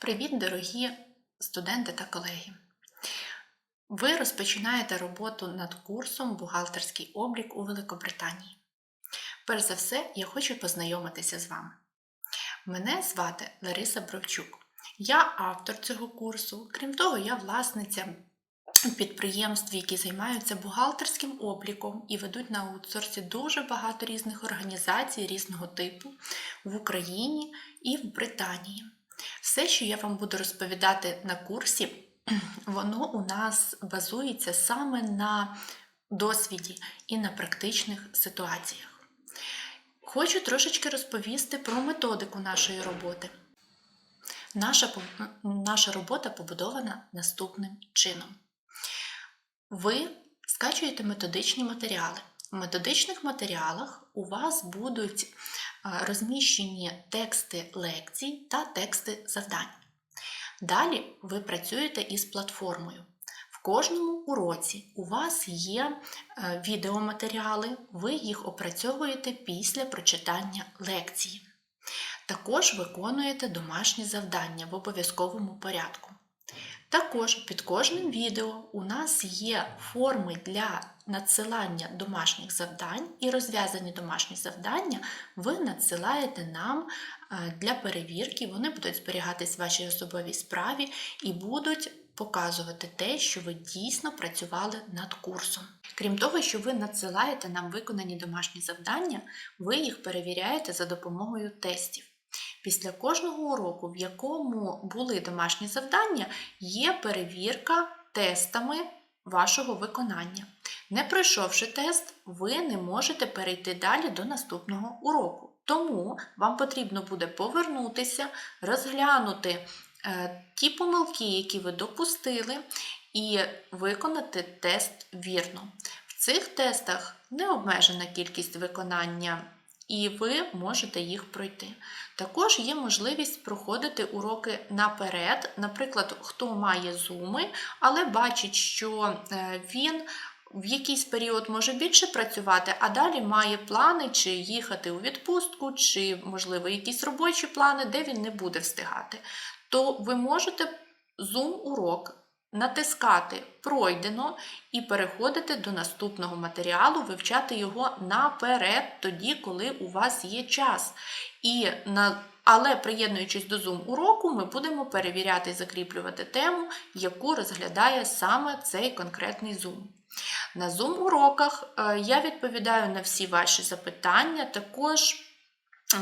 Привіт, дорогі студенти та колеги! Ви розпочинаєте роботу над курсом Бухгалтерський облік у Великобританії. Перш за все, я хочу познайомитися з вами. Мене звати Лариса Бровчук. Я автор цього курсу. Крім того, я власниця підприємств, які займаються бухгалтерським обліком і ведуть на аутсорсі дуже багато різних організацій різного типу в Україні і в Британії. Все, що я вам буду розповідати на курсі, воно у нас базується саме на досвіді і на практичних ситуаціях. Хочу трошечки розповісти про методику нашої роботи. Наша, наша робота побудована наступним чином. Ви скачуєте методичні матеріали. В методичних матеріалах у вас будуть розміщені тексти лекцій та тексти завдань. Далі ви працюєте із платформою. В кожному уроці у вас є е, відеоматеріали, ви їх опрацьовуєте після прочитання лекції. Також виконуєте домашні завдання в обов'язковому порядку. Також під кожним відео у нас є форми для надсилання домашніх завдань, і розв'язані домашні завдання ви надсилаєте нам е, для перевірки. Вони будуть зберігатись в вашій особовій справі і будуть показувати те, що ви дійсно працювали над курсом. Крім того, що ви надсилаєте нам виконані домашні завдання, ви їх перевіряєте за допомогою тестів. Після кожного уроку, в якому були домашні завдання, є перевірка тестами вашого виконання. Не пройшовши тест, ви не можете перейти далі до наступного уроку. Тому вам потрібно буде повернутися, розглянути е, ті помилки, які ви допустили, і виконати тест вірно. В цих тестах не обмежена кількість виконання, і ви можете їх пройти. Також є можливість проходити уроки наперед. Наприклад, хто має зуми, але бачить, що е, він в якийсь період може більше працювати, а далі має плани, чи їхати у відпустку, чи, можливо, якісь робочі плани, де він не буде встигати. То ви можете Zoom-урок натискати пройдено і переходити до наступного матеріалу, вивчати його наперед, тоді, коли у вас є час. І на але приєднуючись до Zoom уроку, ми будемо перевіряти і закріплювати тему, яку розглядає саме цей конкретний Zoom. На Zoom уроках е, я відповідаю на всі ваші запитання. Також е,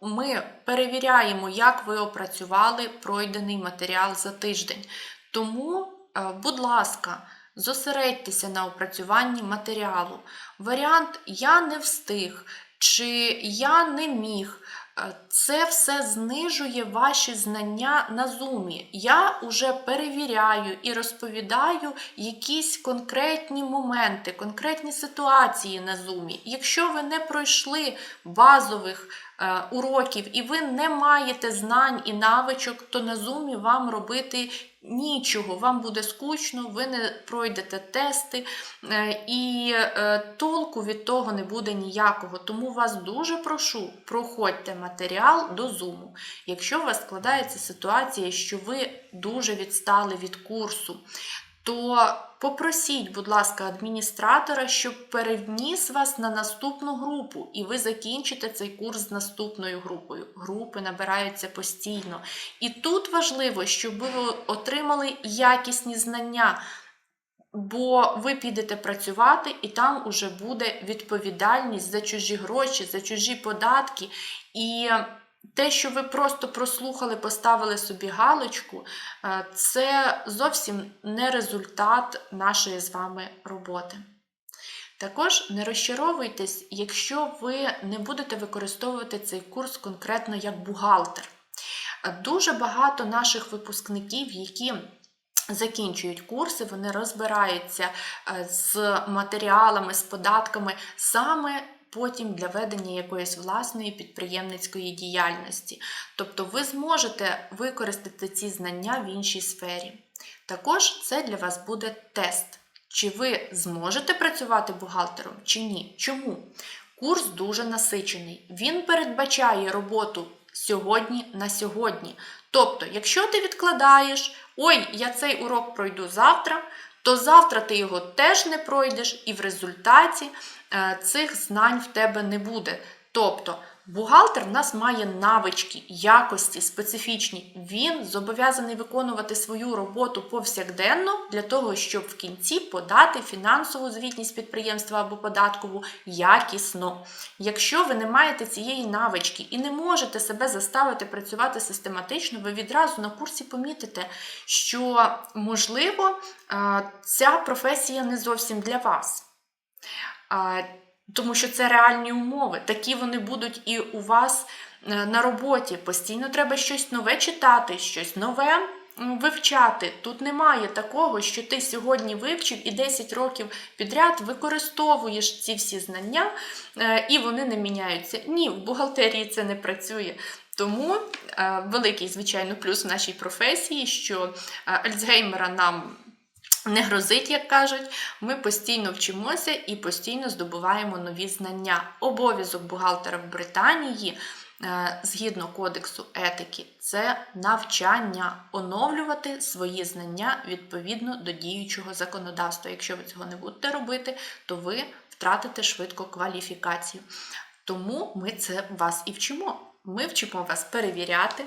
ми перевіряємо, як ви опрацювали пройдений матеріал за тиждень. Тому, е, будь ласка, зосередьтеся на опрацюванні матеріалу. Варіант Я не встиг чи Я не міг. Е, Це все знижує ваші знання на зумі. Я вже перевіряю і розповідаю якісь конкретні моменти, конкретні ситуації на зумі. Якщо ви не пройшли базових е, уроків і ви не маєте знань і навичок, то на зумі вам робити нічого, вам буде скучно, ви не пройдете тести, е, і е, толку від того не буде ніякого. Тому вас дуже прошу, проходьте матеріал до зуму. Якщо у вас складається ситуація, що ви дуже відстали від курсу, то попросіть, будь ласка, адміністратора, щоб перевніс вас на наступну групу, і ви закінчите цей курс з наступною групою. Групи набираються постійно. І тут важливо, щоб ви отримали якісні знання. Бо ви підете працювати, і там уже буде відповідальність за чужі гроші, за чужі податки. І те, що ви просто прослухали, поставили собі галочку, е, це зовсім не результат нашої з вами роботи. Також не розчаровуйтесь, якщо ви не будете використовувати цей курс конкретно як бухгалтер. Дуже багато наших випускників, які закінчують курси, вони розбираються е, з матеріалами, з податками саме потім для ведення якоїсь власної підприємницької діяльності. Тобто ви зможете використати ці знання в іншій сфері. Також це для вас буде тест. Чи ви зможете працювати бухгалтером, чи ні? Чому? Курс дуже насичений. Він передбачає роботу сьогодні на сьогодні. Тобто, якщо ти відкладаєш, ой, я цей урок пройду завтра, то завтра ти його теж не пройдеш, і в результаті цих знань в тебе не буде. Тобто, бухгалтер в нас має навички, якості, специфічні. Він зобов'язаний виконувати свою роботу повсякденно для того, щоб в кінці подати фінансову звітність підприємства або податкову якісно. Якщо ви не маєте цієї навички і не можете себе заставити працювати систематично, ви відразу на курсі помітите, що можливо е, ця професія не зовсім для вас. Тому що це реальні умови. Такі вони будуть і у вас е, на роботі. Постійно треба щось нове читати, щось нове вивчати. Тут немає такого, що ти сьогодні вивчив і 10 років підряд використовуєш ці всі знання, е, і вони не міняються. Ні, в бухгалтерії це не працює. Тому е, великий, звичайно, плюс в нашій професії, що Альцгеймера нам не грозить, як кажуть. Ми постійно вчимося і постійно здобуваємо нові знання. Обов'язок бухгалтера в Британії. е, Згідно кодексу етики, це навчання, оновлювати свої знання відповідно до діючого законодавства. Якщо ви цього не будете робити, то ви втратите швидко кваліфікацію. Тому ми це вас і вчимо. Ми вчимо вас перевіряти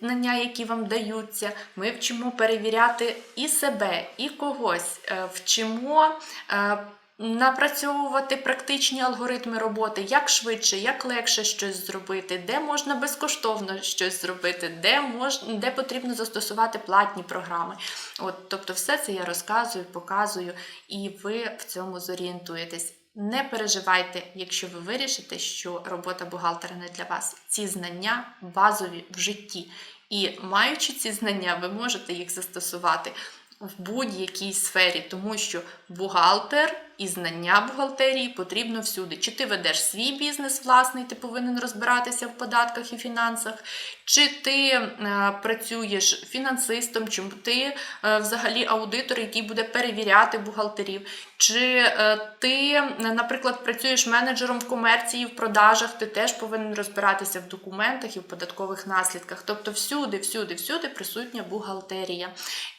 знання, які вам даються. Ми вчимо перевіряти і себе, і когось. Е, Вчимо е, напрацьовувати практичні алгоритми роботи, як швидше, як легше щось зробити, де можна безкоштовно щось зробити, де мож, де потрібно застосувати платні програми. От, тобто, все це я розказую, показую, і ви в цьому зорієнтуєтесь. Не переживайте, якщо ви вирішите, що робота бухгалтера не для вас. Ці знання базові в житті. І маючи ці знання, ви можете їх застосувати в будь-якій сфері, тому що бухгалтер і знання бухгалтерії потрібно всюди. Чи ти ведеш свій бізнес власний, ти повинен розбиратися в податках і фінансах, чи ти е, працюєш фінансистом, чи ти е, взагалі аудитор, який буде перевіряти бухгалтерів, чи е, ти, наприклад, працюєш менеджером в комерції, в продажах, ти теж повинен розбиратися в документах і в податкових наслідках. Тобто всюди, всюди, всюди присутня бухгалтерія.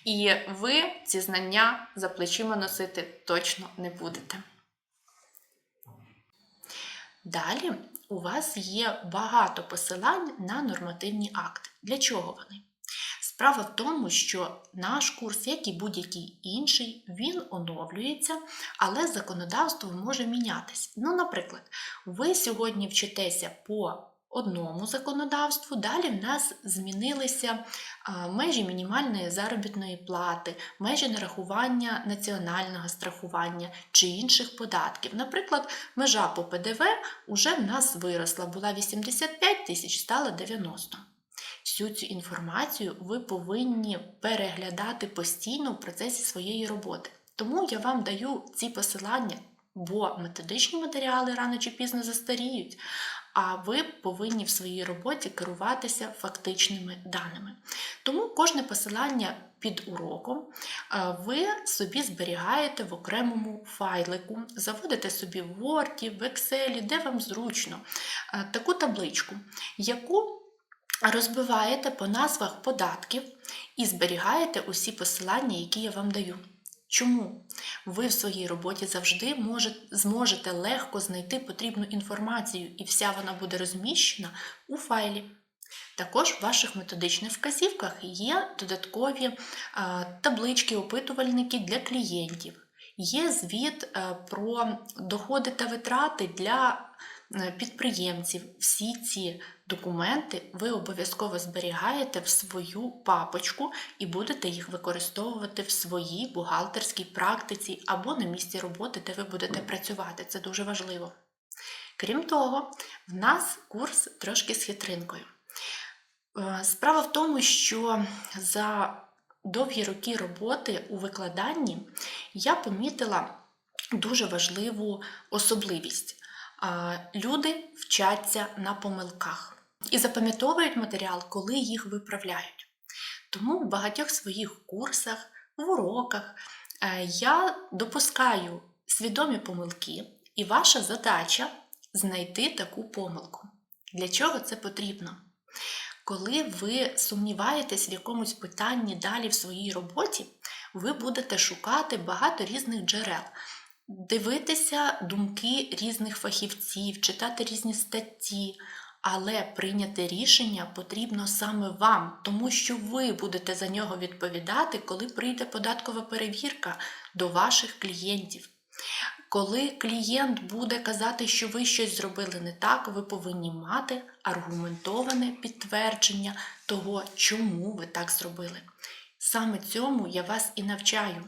І ви ці знання за плечима носити точно не будете. Далі у вас є багато посилань на нормативні акти. Для чого вони? Справа в тому, що наш курс, як і будь-який інший, він оновлюється, але законодавство може мінятися. Ну, наприклад, ви сьогодні вчитеся по одному законодавству, далі в нас змінилися межі мінімальної заробітної плати, межі нарахування національного страхування чи інших податків. Наприклад, межа по ПДВ вже в нас виросла, була 85 тисяч, стала 90. Всю цю інформацію ви повинні переглядати постійно в процесі своєї роботи. Тому я вам даю ці посилання, бо методичні матеріали рано чи пізно застаріють, а ви повинні в своїй роботі керуватися фактичними даними. Тому кожне посилання під уроком ви собі зберігаєте в окремому файлику, заводите собі в Word, в Excel, де вам зручно, таку табличку, яку розбиваєте по назвах податків і зберігаєте усі посилання, які я вам даю. Чому? Ви в своїй роботі завжди може, зможете легко знайти потрібну інформацію, і вся вона буде розміщена у файлі. Також в ваших методичних вказівках є додаткові таблички, опитувальники для клієнтів. Є звіт е, про доходи та витрати для е, підприємців. Всі ці документи ви обов'язково зберігаєте в свою папочку і будете їх використовувати в своїй бухгалтерській практиці або на місці роботи, де ви будете працювати. Це дуже важливо. Крім того, в нас курс трошки з хитринкою. Е, Справа в тому, що за довгі роки роботи у викладанні я помітила дуже важливу особливість. Люди вчаться на помилках і запам'ятовують матеріал, коли їх виправляють. Тому в багатьох своїх курсах, в уроках е, я допускаю свідомі помилки, і ваша задача знайти таку помилку. Для чого це потрібно? Коли ви сумніваєтесь в якомусь питанні далі в своїй роботі, ви будете шукати багато різних джерел, дивитися думки різних фахівців, читати різні статті, але прийняти рішення потрібно саме вам, тому що ви будете за нього відповідати, коли прийде податкова перевірка до ваших клієнтів. Коли клієнт буде казати, що ви щось зробили не так, ви повинні мати аргументоване підтвердження того, чому ви так зробили. Саме цьому я вас і навчаю.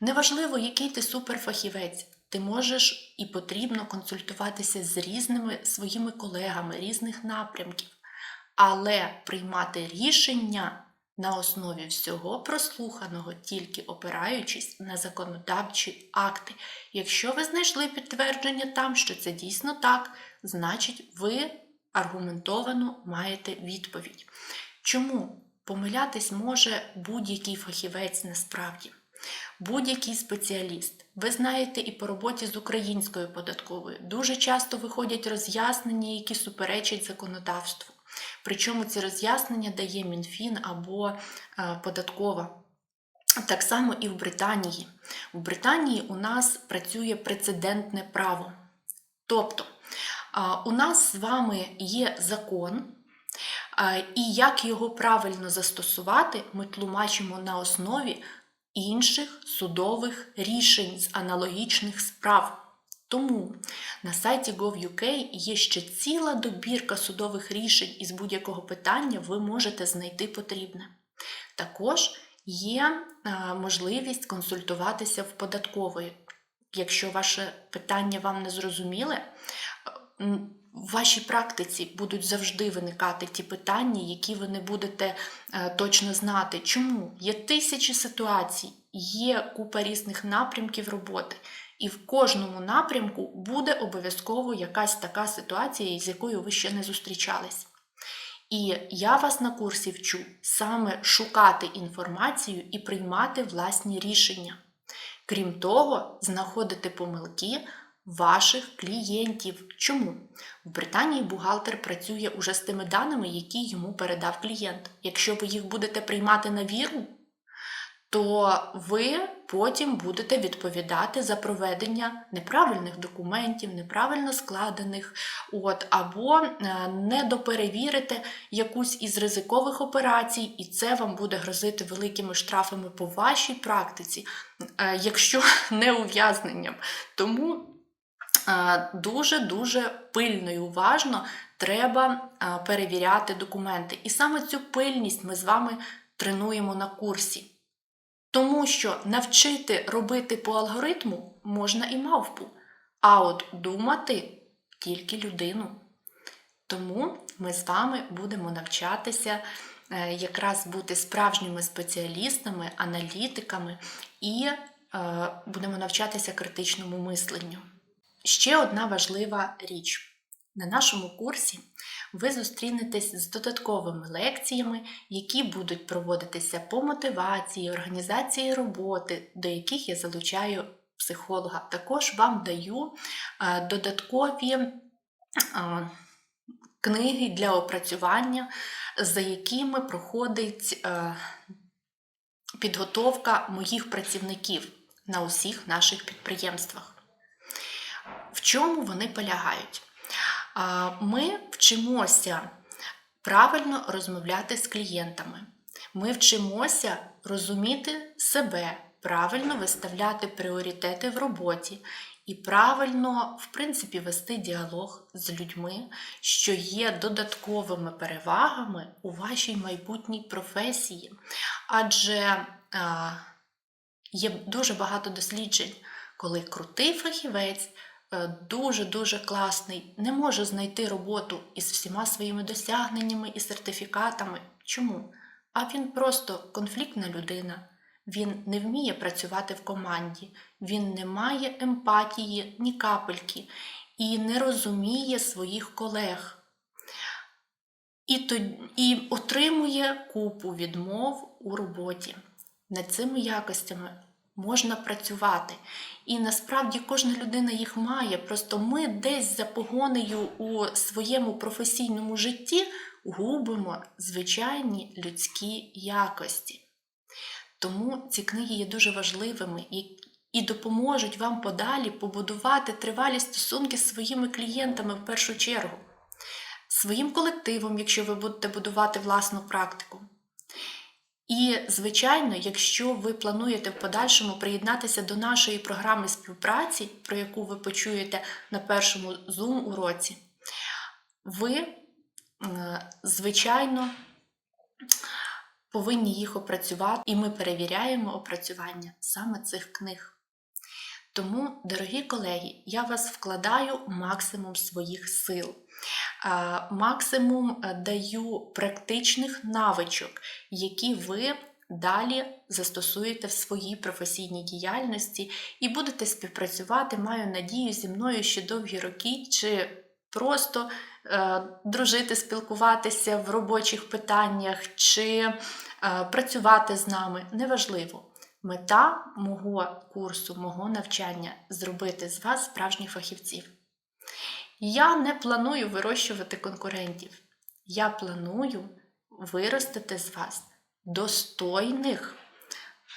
Неважливо, який ти суперфахівець, ти можеш і потрібно консультуватися з різними своїми колегами різних напрямків, але приймати рішення на основі всього прослуханого, тільки опираючись на законодавчі акти. Якщо ви знайшли підтвердження там, що це дійсно так, значить ви аргументовано маєте відповідь. Чому помилятись може будь-який фахівець насправді? Будь-який спеціаліст. Ви знаєте і по роботі з українською податковою. Дуже часто виходять роз'яснення, які суперечать законодавству. Причому ці роз'яснення дає МінФін або е, податкова. Так само і в Британії. В Британії у нас працює прецедентне право. Тобто, у нас з вами є закон, і як його правильно застосувати, ми тлумачимо на основі інших судових рішень з аналогічних справ. Тому на сайті gov.uk є ще ціла добірка судових рішень із будь-якого питання ви можете знайти потрібне. Також є можливість консультуватися в податкової. Якщо ваше питання вам не зрозуміле, в вашій практиці будуть завжди виникати ті питання, які ви не будете е, точно знати. Чому? Є тисячі ситуацій, є купа різних напрямків роботи, і в кожному напрямку буде обов'язково якась така ситуація, з якою ви ще не зустрічались. І я вас на курсі вчу саме шукати інформацію і приймати власні рішення. Крім того, знаходити помилки ваших клієнтів. Чому? В Британії бухгалтер працює уже з тими даними, які йому передав клієнт. Якщо ви їх будете приймати на віру, то ви потім будете відповідати за проведення неправильних документів, неправильно складених, от, або е, недоперевірите якусь із ризикових операцій, і це вам буде грозити великими штрафами по вашій практиці, е, якщо не ув'язненням. Тому дуже-дуже пильно і уважно треба перевіряти документи. І саме цю пильність ми з вами тренуємо на курсі. Тому що навчити робити по алгоритму можна і мавпу, а от думати тільки людину. Тому ми з вами будемо навчатися е, якраз бути справжніми спеціалістами, аналітиками і е, будемо навчатися критичному мисленню. Ще одна важлива річ. На нашому курсі ви зустрінетесь з додатковими лекціями, які будуть проводитися по мотивації, організації роботи, до яких я залучаю психолога. Також вам даю е, додаткові е, книги для опрацювання, за якими проходить е, підготовка моїх працівників на усіх наших підприємствах. В чому вони полягають? Ми вчимося правильно розмовляти з клієнтами. Ми вчимося розуміти себе, правильно виставляти пріоритети в роботі і правильно, в принципі, вести діалог з людьми, що є додатковими перевагами у вашій майбутній професії. Адже є дуже багато досліджень, коли крутий фахівець. Дуже-дуже класний, не може знайти роботу із всіма своїми досягненнями і сертифікатами. Чому? А він просто конфліктна людина, він не вміє працювати в команді, він не має емпатії, ні капельки і не розуміє своїх колег. І, то, і отримує купу відмов у роботі. Над цими якостями можна працювати. І насправді кожна людина їх має. Просто ми десь за погонею у своєму професійному житті губимо звичайні людські якості. Тому ці книги є дуже важливими і, допоможуть вам подалі побудувати тривалі стосунки з своїми клієнтами в першу чергу, своїм колективом, якщо ви будете будувати власну практику. І, звичайно, якщо ви плануєте в подальшому приєднатися до нашої програми співпраці, про яку ви почуєте на першому Zoom уроці, ви, е, звичайно, повинні їх опрацювати, і ми перевіряємо опрацювання саме цих книг. Тому, дорогі колеги, я вас вкладаю максимум своїх сил, максимум е, даю практичних навичок, які ви далі застосуєте в своїй професійній діяльності і будете співпрацювати, маю надію, зі мною ще довгі роки, чи просто е, дружити, спілкуватися в робочих питаннях, чи е, працювати з нами неважливо. Мета мого курсу, мого навчання зробити з вас справжніх фахівців. Я не планую вирощувати конкурентів. Я планую виростити з вас достойних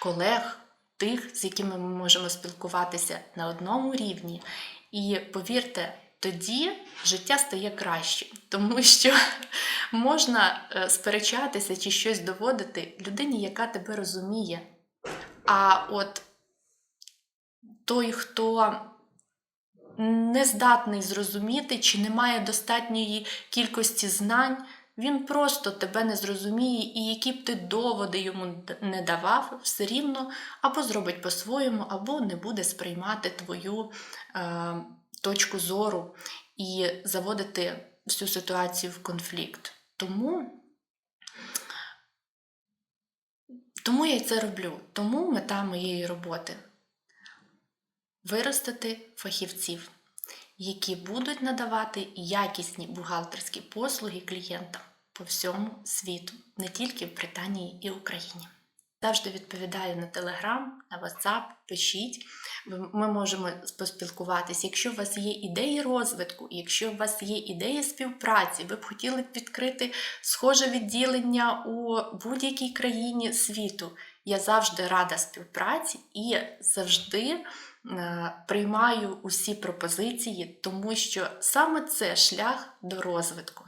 колег, тих, з якими ми можемо спілкуватися на одному рівні. І повірте, тоді життя стає краще, тому що можна е, сперечатися чи щось доводити людині, яка тебе розуміє. А от той, хто не здатний зрозуміти, чи не має достатньої кількості знань, він просто тебе не зрозуміє, і які б ти доводи йому не давав, все рівно або зробить по-своєму, або не буде сприймати твою е, точку зору і заводити всю ситуацію в конфлікт. Тому. Тому я це роблю. Тому мета моєї роботи виростити фахівців, які будуть надавати якісні бухгалтерські послуги клієнтам по всьому світу, не тільки в Британії і Україні. Завжди відповідаю на Телеграм, на WhatsApp, пишіть. Ми можемо поспілкуватися. Якщо у вас є ідеї розвитку, якщо у вас є ідеї співпраці, ви б хотіли відкрити схоже відділення у будь-якій країні світу. Я завжди рада співпраці і завжди приймаю усі пропозиції, тому що саме це шлях до розвитку.